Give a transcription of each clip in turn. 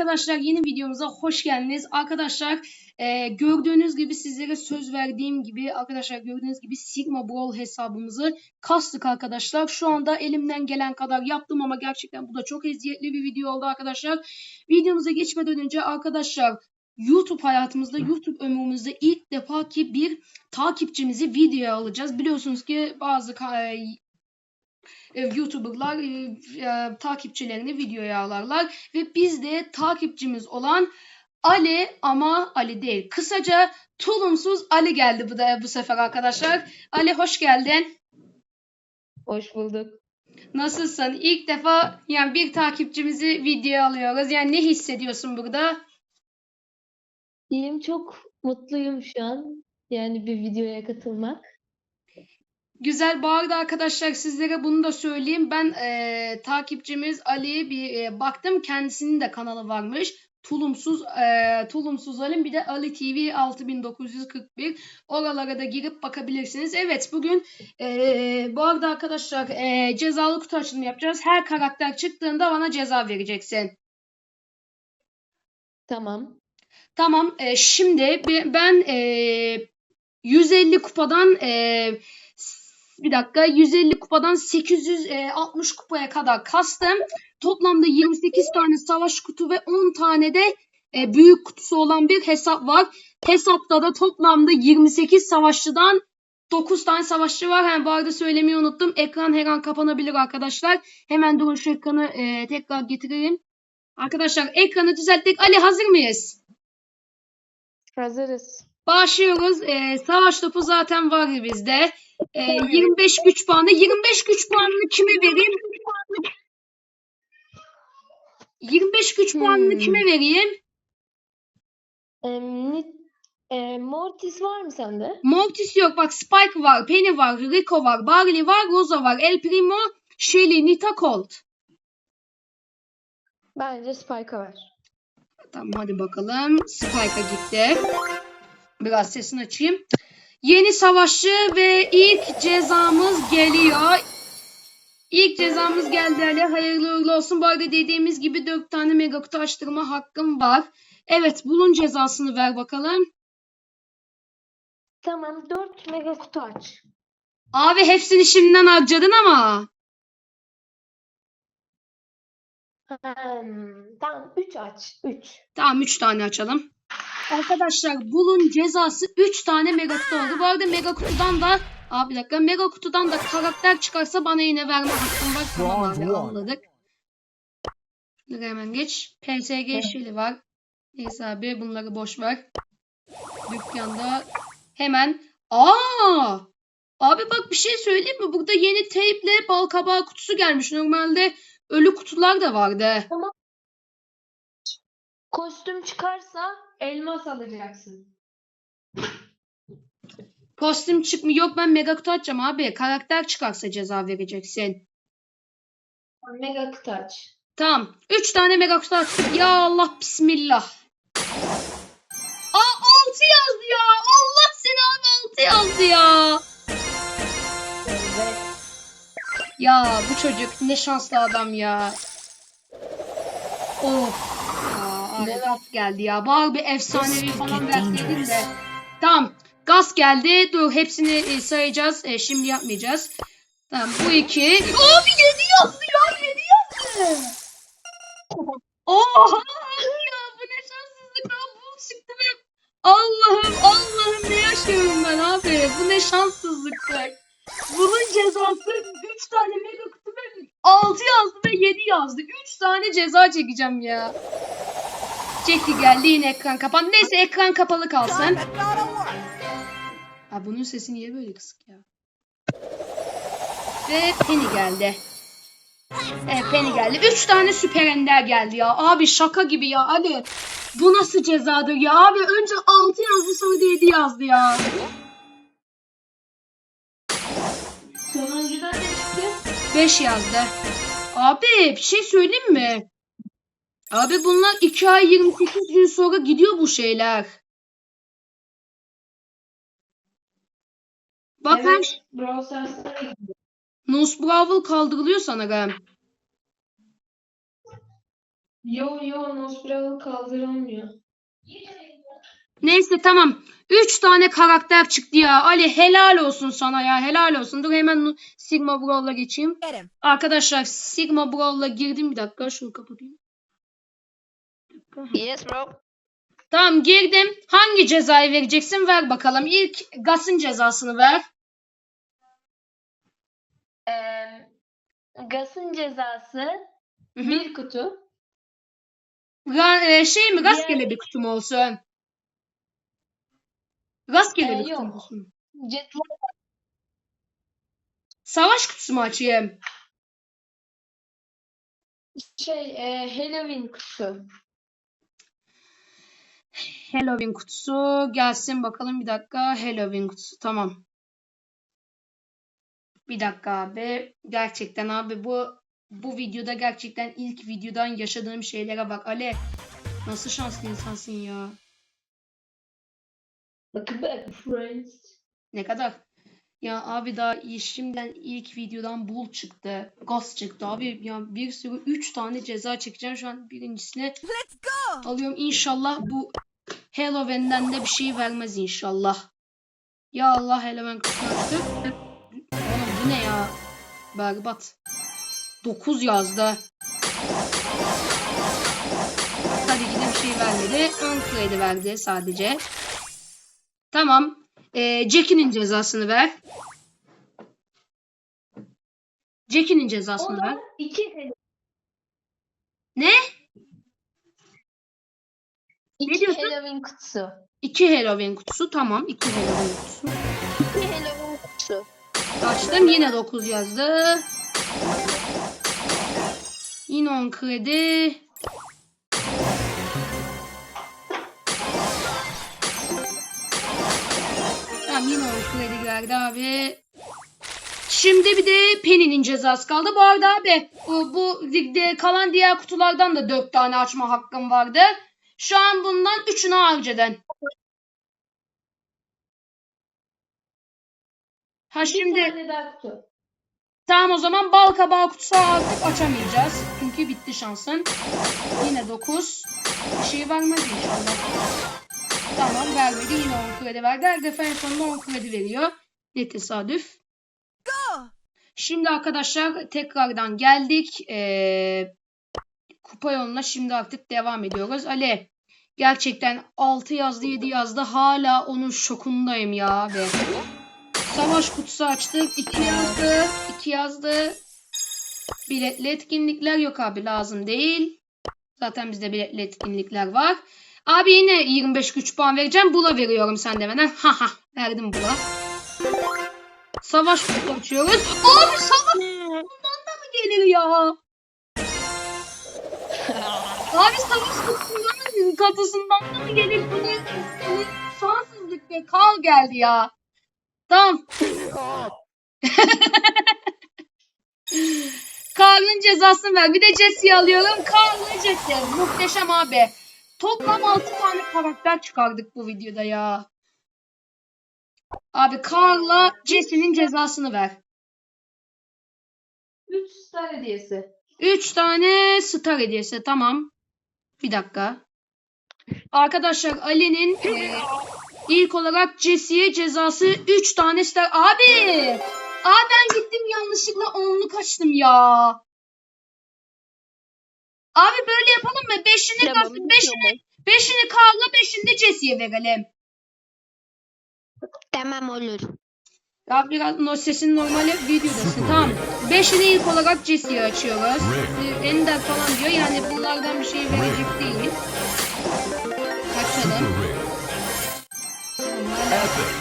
Arkadaşlar yeni videomuza hoş geldiniz. Arkadaşlar e, gördüğünüz gibi sizlere söz verdiğim gibi arkadaşlar gördüğünüz gibi Sigma Brawl hesabımızı kastık arkadaşlar. Şu anda elimden gelen kadar yaptım ama gerçekten bu da çok eziyetli bir video oldu arkadaşlar. Videomuza geçmeden önce arkadaşlar YouTube hayatımızda, YouTube ömrümüzde ilk defa ki bir takipçimizi videoya alacağız. Biliyorsunuz ki bazı e, YouTuber'lar e, e, takipçilerini videoya alarlar ve biz de takipçimiz olan Ali ama Ali değil. Kısaca tulumsuz Ali geldi bu da bu sefer arkadaşlar. Ali hoş geldin. Hoş bulduk. Nasılsın? İlk defa yani bir takipçimizi videoya alıyoruz. Yani ne hissediyorsun burada? İyiyim, çok mutluyum şu an. Yani bir videoya katılmak. Güzel. Bu arada arkadaşlar sizlere bunu da söyleyeyim. Ben eee, takipçimiz Ali'ye bir eee, baktım. Kendisinin de kanalı varmış. Tulumsuz eee, Tulumsuz Ali bir de Ali TV 6941. Oralara da girip bakabilirsiniz. Evet bugün eee, bu arada arkadaşlar eee, cezalı kutu açılımı yapacağız. Her karakter çıktığında bana ceza vereceksin. Tamam. Tamam. eee, şimdi ben eee, 150 kupadan eee, s- bir dakika 150 kupadan 860 kupaya kadar kastım. Toplamda 28 tane savaş kutu ve 10 tane de e, büyük kutusu olan bir hesap var. Hesapta da toplamda 28 savaşçıdan 9 tane savaşçı var. Yani bu arada söylemeyi unuttum. Ekran her an kapanabilir arkadaşlar. Hemen durun şu ekranı e, tekrar getireyim. Arkadaşlar ekranı düzelttik. Ali hazır mıyız? Hazırız. Başlıyoruz. Ee, savaş topu zaten var bizde. Ee, 25 güç puanı. 25 güç puanını kime vereyim? 25 güç puanını Hmm. kime vereyim? Em, ni- e, Mortis var mı sende? Mortis yok. Bak Spike var, Penny var, Rico var, Barley var, Rosa var, El Primo, Shelly, Nita, Colt. Bence Spike'a ver. Tamam hadi bakalım. Spike'a gitti. Biraz sesini açayım. Yeni savaşçı ve ilk cezamız geliyor. İlk cezamız geldi Ali. Hayırlı uğurlu olsun. Bu arada dediğimiz gibi 4 tane mega kutu açtırma hakkım var. Evet bunun cezasını ver bakalım. Tamam, 4 mega kutu aç. Abi hepsini şimdiden harcadın ama. Hmm, tamam, 3 aç. 3. Tamam 3 tane açalım. Arkadaşlar bunun cezası 3 tane mega kutu oldu. Bu arada mega kutudan da Abi bir dakika mega kutudan da karakter çıkarsa bana yine verme hakkım var. Tamam abi anladık. Şunları hemen geç. PSG şili var. Neyse abi bunları boş ver. Dükkanda hemen Aa! Abi bak bir şey söyleyeyim mi? Burada yeni teyple bal kabağı kutusu gelmiş. Normalde ölü kutular da vardı. Kostüm çıkarsa elmas alacaksın. Kostüm çıkmıyor. Yok ben mega kutu açacağım abi. Karakter çıkarsa ceza vereceksin. Mega kutu aç. Tamam. 3 tane mega kutu açtım. Ya Allah bismillah. Aa 6 yazdı ya. Allah seni abi 6 yazdı ya. Evet. Ya bu çocuk ne şanslı adam ya. Of. Abi gaz geldi ya. Bari bir efsanevi falan verseydin de. Tamam. Gaz geldi. Dur hepsini e, sayacağız. E, şimdi yapmayacağız. Tamam bu iki. Abi 7 yazdı ya. 7 yazdı. Oha ya bu ne şanssızlık abi. Bu çıktı ve Allah'ım Allah'ım ne yaşıyorum ben abi. Bu ne şanssızlıktı. Bunun cezası 3 tane mega kutu ve 6 yazdı ve 7 yazdı. 3 tane ceza çekeceğim ya. Çekti geldi yine ekran kapan. Neyse ekran kapalı kalsın. Ha bunun sesi niye böyle kısık ya? Ve Penny geldi. Evet Penny geldi. 3 tane süper ender geldi ya. Abi şaka gibi ya. Hadi. Bu nasıl cezadır ya? Abi önce 6 yazdı sonra da 7 yazdı ya. Sonuncuda ne çıktı? 5 yazdı. Abi bir şey söyleyeyim mi? Abi bunlar 2 ay 28 gün sonra gidiyor bu şeyler. Bak hem Evet, Brawl da gidiyor. Nose Brawl kaldırılıyor sanırım. Yo yo Nosferatu kaldıramıyor. Neyse tamam. 3 tane karakter çıktı ya. Ali helal olsun sana ya. Helal olsun. Dur hemen Sigma Brawl'a geçeyim. Arkadaşlar Sigma Brawl'la girdim. Bir dakika şunu kapatayım. Yes bro. Tamam girdim. Hangi cezayı vereceksin? Ver bakalım. İlk Gas'ın cezasını ver. Ee, Gas'ın cezası bir kutu. Ra- e, şey mi? Rastgele bir kutu mu olsun? Rastgele Ee, bir kutu mu yok. olsun? Cetvel Savaş kutusu mu açayım? şey e, Halloween kutusu. Halloween kutusu gelsin bakalım bir dakika. Halloween kutusu tamam. Bir dakika abi. Gerçekten abi bu bu videoda gerçekten ilk videodan yaşadığım şeylere bak. Ale nasıl şanslı insansın ya. Bakın back friends. Ne kadar? Ya abi daha şimdiden ilk videodan bul çıktı. Gaz çıktı abi. Ya bir sürü 3 tane ceza çekeceğim şu an birincisine Let's go. alıyorum. İnşallah bu Halloween'den de bir şey vermez inşallah. Ya Allah Halloween açtık. Oğlum bu ne ya? Berbat. 9 yazdı. Tabii ki de bir şey vermedi. Ön kredi verdi sadece. Tamam. Ee, Jackie'nin cezasını ver. Jackie'nin cezasını ver. da iki. Ne? Diyorsun? Halloween kutusu. İki Halloween kutusu. Tamam. iki Halloween kutusu. İki Halloween kutusu. Açtım. Yine 9 yazdı. Yine 10 kredi. Tamam yine 10 kredi geldi abi. Şimdi bir de Penny'nin cezası kaldı. Bu arada abi bu, bu ligde kalan diğer kutulardan da 4 tane açma hakkım vardı. Şu an bundan 3'ünü harcadan. Ha şimdi. Tamam o zaman bal kabağı kutusu artık açamayacağız. Çünkü bitti şansın. Yine 9. Bir şey vermez inşallah. Tamam vermedi. Yine 10 kredi verdi. Her defa en sonunda 10 kredi veriyor. Ne tesadüf. Go. Şimdi arkadaşlar tekrardan geldik. Ee, kupa yoluna şimdi artık devam ediyoruz. Ali gerçekten 6 yazdı 7 yazdı. Hala onun şokundayım ya abi. Savaş kutusu açtık. 2 yazdı. 2 yazdı. Biletli etkinlikler yok abi lazım değil. Zaten bizde biletli etkinlikler var. Abi yine 25 güç puan vereceğim. Bula veriyorum sen demeden. Haha verdim bula. Savaş kutusu açıyoruz. Abi savaş kutusundan da mı gelir ya? Abi savaş kutusundan kapısından da mı gelir? Bu ne? Şanssızlık be. Kal geldi ya. Tamam. Karl'ın cezasını ver. Bir de Jesse'yi alıyorum. Karl'ı Jesse. Muhteşem abi. Toplam 6 tane karakter çıkardık bu videoda ya. Abi Karl'la Jesse'nin cezasını ver. Üç star hediyesi. 3 tane star hediyesi. Tamam. Bir dakika. Arkadaşlar Ali'nin e, ilk olarak Jesse'ye cezası 3 tane star. Abi! Abi ben gittim yanlışlıkla onluk açtım ya. Abi böyle yapalım mı? Beşini, Tamam, beşini, beşini Karl'a, beşini de Jesse'ye verelim. Tamam olur. Biraz no, sesin normali videodasın tamam. Beşini ilk olarak Jesse'ye açıyoruz. Ee, Ender falan diyor yani bunlardan bir şey verecek değil. Açalım.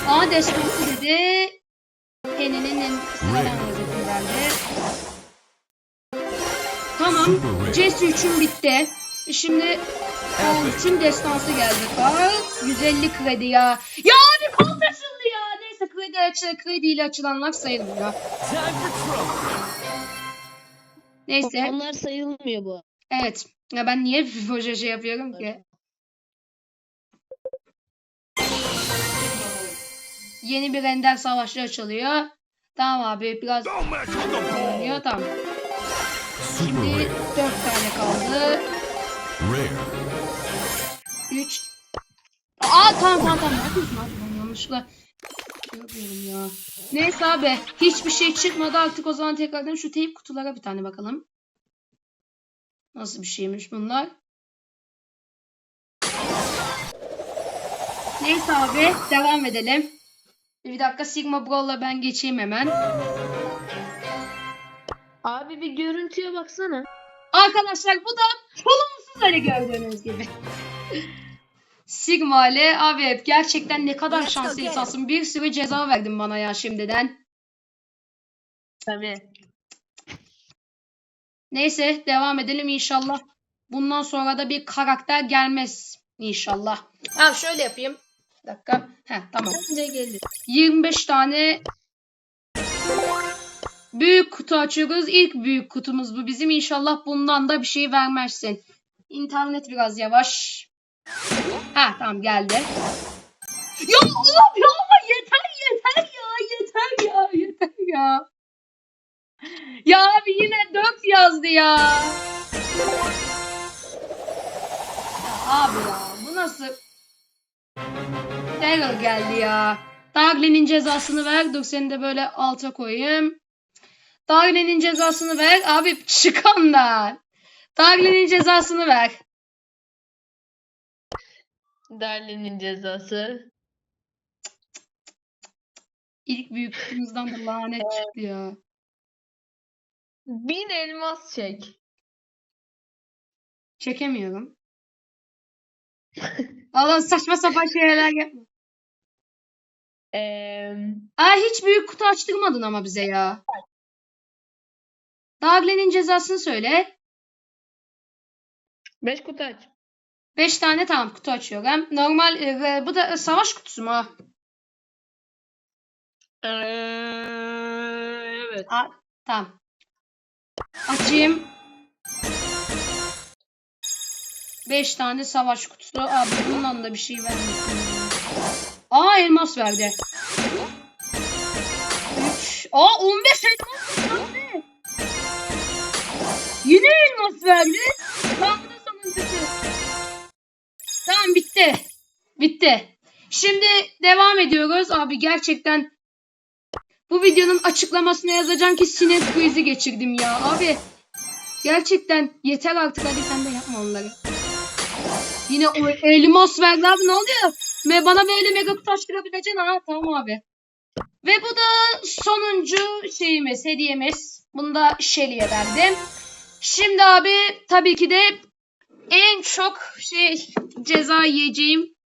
A destansı dedi. Penny'nin en sıradan yazısı verdi. Tamam. Jesse 3'ün bitti. Şimdi Carl destansı geldi. Carl 150 kredi ya. Ya abi kol. Neyse kredi açı, krediyle açılanlar sayılmıyor. Neyse. Onlar sayılmıyor bu. Evet. Ya ben niye proje şey yapıyorum ki? Yeni bir render savaşçı açılıyor. Tamam abi biraz oynuyor tamam. Şimdi 4 tane kaldı. Rare. 3 Aa tamam tamam tamam. Ne şey yapıyorum ya. Neyse abi. Hiçbir şey çıkmadı artık o zaman tekrardan şu teyp kutulara bir tane bakalım. Nasıl bir şeymiş bunlar? Neyse abi devam edelim. Bir dakika Sigma Brawl'la ben geçeyim hemen. Abi bir görüntüye baksana. Arkadaşlar bu da çoluğumsuz Ali gördüğünüz gibi. Sigma ile abi gerçekten ne kadar şanslı insansın. Bir sürü ceza verdin bana ya şimdiden. Tabii. Neyse devam edelim inşallah. Bundan sonra da bir karakter gelmez inşallah. Ha şöyle yapayım. Bir dakika. Heh tamam. Bence gelir. 25 tane büyük kutu açıyoruz. İlk büyük kutumuz bu bizim. İnşallah bundan da bir şey vermezsin. İnternet biraz yavaş. Ha tamam geldi. Ya abi ama yeter yeter ya yeter ya yeter ya. Ya abi yine 4 yazdı ya. Ya abi ya bu nasıl? Daryl geldi ya. Darlin'in cezasını ver. Dur seni de böyle alta koyayım. Darlin'in cezasını ver. Abi çıkanlar. Darlin'in cezasını ver. Darlin'in cezası. İlk büyük kutumuzdan da lanet çıktı ya. Bin elmas çek. Çekemiyorum. Allah saçma sapan şeyler yapma. Eee Aa hiç büyük kutu açtırmadın ama bize ya. Darlin'in cezasını söyle. beş kutu aç. 5 tane tamam kutu açıyorum. Normal e, bu da e, savaş kutusu mu? Eee, evet. Aa, tamam. Açayım. 5 tane savaş kutusu. Abi bundan da bir şey vermesin. Aa elmas verdi. 3. Aa 15 elmas verdi. Yine elmas verdi. Şimdi devam ediyoruz. Abi gerçekten bu videonun açıklamasına yazacağım ki sinir krizi geçirdim ya. Abi gerçekten yeter artık hadi sen de yapma onları. Yine o elmas verdi abi ne oluyor? Ve bana böyle mega kutu açtırabileceksin ha tamam abi. Ve bu da sonuncu şeyimiz, hediyemiz. Bunu da Shelly'e verdim. Şimdi abi tabii ki de en çok şey ceza yiyeceğim.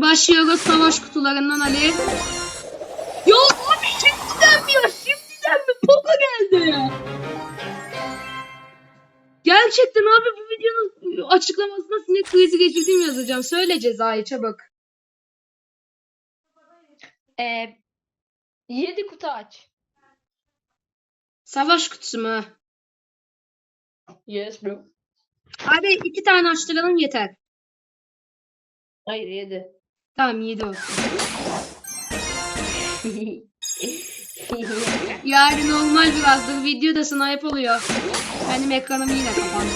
Başlıyoruz savaş kutularından Ali. Ya abi şimdiden mi ya? Şimdiden mi? Poco geldi ya. Gerçekten abi bu videonun açıklamasında sinir krizi geçirdiğimi yazacağım. Söyle cezayı çabuk. Eee yedi kutu aç. Savaş kutusu mu? Yes bro. Abi iki tane açtıralım yeter. Hayır yedi. Tamam yedi olsun. Yani normal birazdır. Videoda snipe oluyor. Benim ekranım yine kapandı.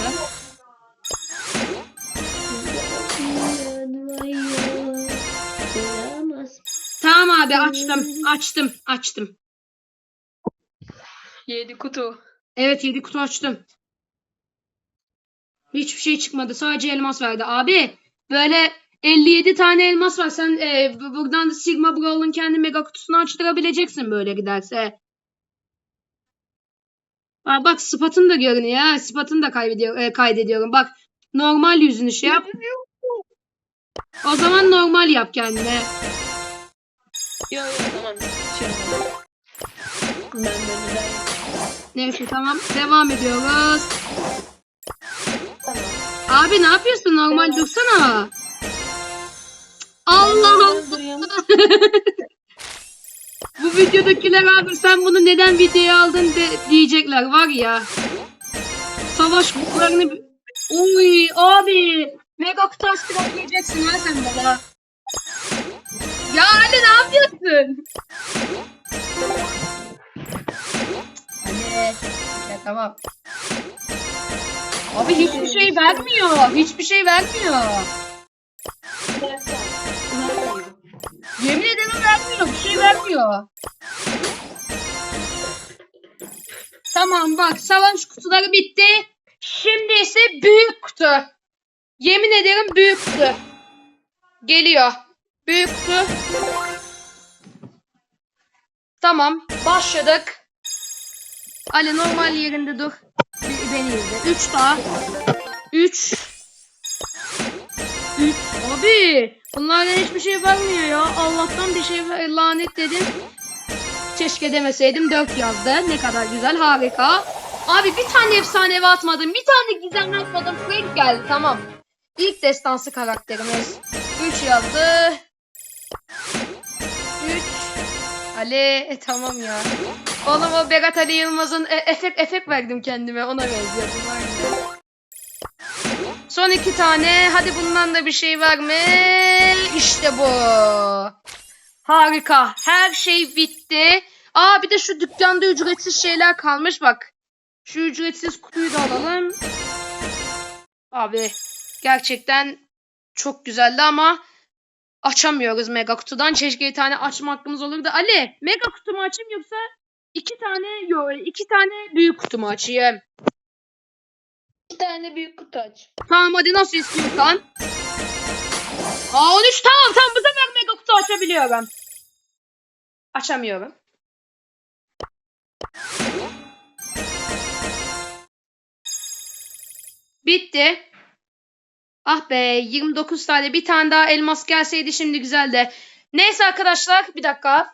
Tamam abi açtım. Açtım. Açtım. Yedi kutu. Evet 7 kutu açtım. Hiçbir şey çıkmadı. Sadece elmas verdi. Abi böyle 57 tane elmas var. Sen e, bu- buradan da Sigma Brawl'ın kendi mega kutusunu açtırabileceksin böyle giderse. Aa, bak sıfatın da görünüyor. ha. Sıfatını da kaybediyor, e, kaydediyorum. Bak normal yüzünü şey yap. O zaman normal yap kendine. Yok yok tamam. Neyse tamam. Devam ediyoruz. Abi ne yapıyorsun? Normal dursana. Allah Allah. Duruyorum. Bu videodakiler abi sen bunu neden videoya aldın de, diyecekler var ya. Savaş kutularını... bi- Oy abi. Mega kutu açtırak diyeceksin ha sen bana. Ya Ali ne yapıyorsun? Ali. Ya tamam. Abi hiçbir şey vermiyor. Hiçbir şey vermiyor. Yemin ederim vermiyor. Bir şey vermiyor. Tamam bak savaş kutuları bitti. Şimdi ise büyük kutu. Yemin ederim büyük kutu. Geliyor. Büyük kutu. Tamam başladık. Ali normal yerinde dur. Beni izle. 3 daha. 3. 3. Abi bunlardan hiçbir şey vermiyor ya. Allah'tan bir şey ver, lanet dedim. Keşke demeseydim 4 yazdı. Ne kadar güzel harika. Abi bir tane efsanevi atmadım. Bir tane gizemli atmadım. Frank geldi tamam. İlk destansı karakterimiz. 3 yazdı. 3. Ali e, tamam ya. Oğlum o Berat Ali Yılmaz'ın e, efekt efekt verdim kendime. Ona benziyordum. Son iki tane. Hadi bundan da bir şey var mı? İşte bu. Harika. Her şey bitti. Aa bir de şu dükkanda ücretsiz şeyler kalmış bak. Şu ücretsiz kutuyu da alalım. Abi gerçekten çok güzeldi ama açamıyoruz mega kutudan. Keşke bir tane açma hakkımız olurdu. Ali mega kutumu açayım yoksa iki tane yok iki tane büyük kutumu açayım. Tane büyük kutu aç. Tamam hadi nasıl istiyorsan. Aa 13 tamam tamam bu sefer mega kutu açabiliyorum. Açamıyorum. Bitti. Ah be 29 tane bir tane daha elmas gelseydi şimdi güzeldi. Neyse arkadaşlar bir dakika.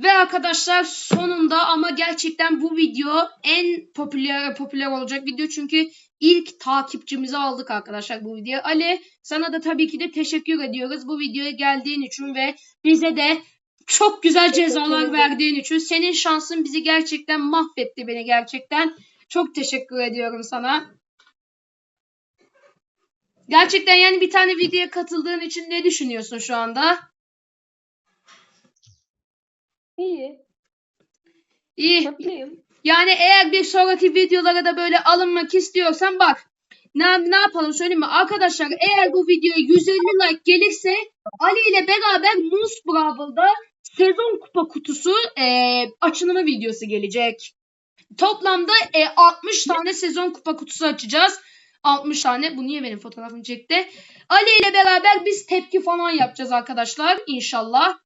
Ve arkadaşlar sonunda ama gerçekten bu video en popüler popüler olacak video çünkü ilk takipçimizi aldık arkadaşlar bu video. Ali sana da tabii ki de teşekkür ediyoruz bu videoya geldiğin için ve bize de çok güzel cezalar verdiğin için. Senin şansın bizi gerçekten mahvetti beni gerçekten. Çok teşekkür ediyorum sana. Gerçekten yani bir tane videoya katıldığın için ne düşünüyorsun şu anda? İyi. İyi. Mutluyum. Yani eğer bir sonraki videolara da böyle alınmak istiyorsan bak. Ne, ne yapalım söyleyeyim mi? Arkadaşlar eğer bu videoya 150 like gelirse Ali ile beraber Moose Brawl'da sezon kupa kutusu eee açılımı videosu gelecek. Toplamda e, 60 tane sezon kupa kutusu açacağız. 60 tane. Bu niye benim fotoğrafımı çekti? Ali ile beraber biz tepki falan yapacağız arkadaşlar. İnşallah.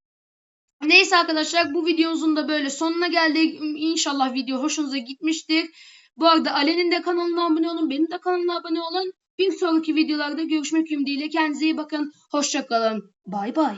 Neyse arkadaşlar bu videomuzun da böyle sonuna geldik. İnşallah video hoşunuza gitmiştir. Bu arada Ali'nin de kanalına abone olun. Benim de kanalıma abone olun. Bir sonraki videolarda görüşmek ümidiyle. Kendinize iyi bakın. Hoşçakalın. Bay bay.